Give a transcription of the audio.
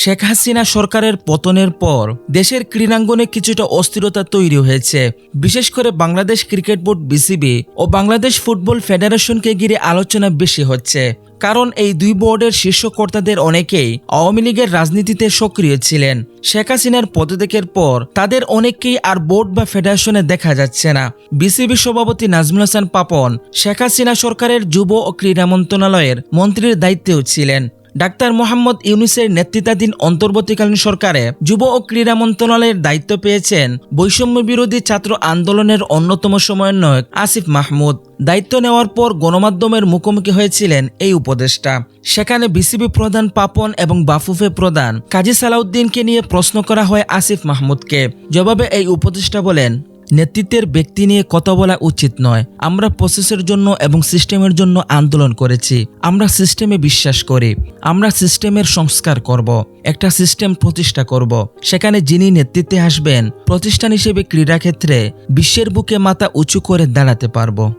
শেখ হাসিনা সরকারের পতনের পর দেশের ক্রীড়াঙ্গনে কিছুটা অস্থিরতা তৈরি হয়েছে। বিশেষ করে বাংলাদেশ ক্রিকেট বোর্ড বিসিবি ও বাংলাদেশ ফুটবল ফেডারেশনকে ঘিরে আলোচনা বেশি হচ্ছে। কারণ এই দুই বোর্ডের শীর্ষ কর্তাদের অনেকেই আওয়ামী লীগের রাজনীতিতে সক্রিয় ছিলেন। শেখ হাসিনার পদত্যাগের পর তাদের অনেককেই আর বোর্ড বা ফেডারেশনে দেখা যাচ্ছে না। বিসিবি সভাপতি নাজমুল হাসান পাপন শেখ হাসিনা সরকারের যুব ও ক্রীড়া মন্ত্রণালয়ের মন্ত্রীর দায়িত্বেও ছিলেন। ডাক্তার মোহাম্মদ ইউনুসের নেতৃত্বাধীন অন্তর্বর্তীকালীন সরকারে যুব ও ক্রীড়া মন্ত্রণালয়ের দায়িত্ব পেয়েছেন বৈষম্য বিরোধী ছাত্র আন্দোলনের অন্যতম সমন্বয়ক আসিফ মাহমুদ। দায়িত্ব নেওয়ার পর গণমাধ্যমের মুখোমুখি হয়েছিলেন এই উপদেষ্টা। সেখানে বিসিবি প্রধান পাপন এবং বাফুফে প্রধান কাজী সালাউদ্দিনকে নিয়ে প্রশ্ন করা হয় আসিফ মাহমুদকে। জবাবে এই উপদেষ্টা বলেন নেতৃত্বের ব্যক্তি নিয়ে কথা বলা উচিত নয়। আমরা প্রসেসের জন্য এবং সিস্টেমের জন্য আন্দোলন করেছি। আমরা সিস্টেমে বিশ্বাস করি। আমরা সিস্টেমের সংস্কার করব। একটা সিস্টেম প্রতিষ্ঠা করব। সেখানে যিনি নেতৃত্বে আসবেন, প্রতিষ্ঠান হিসেবে ক্রীড়াক্ষেত্রে বিশ্বের বুকে মাথা উঁচু করে দাঁড়াতে পারব।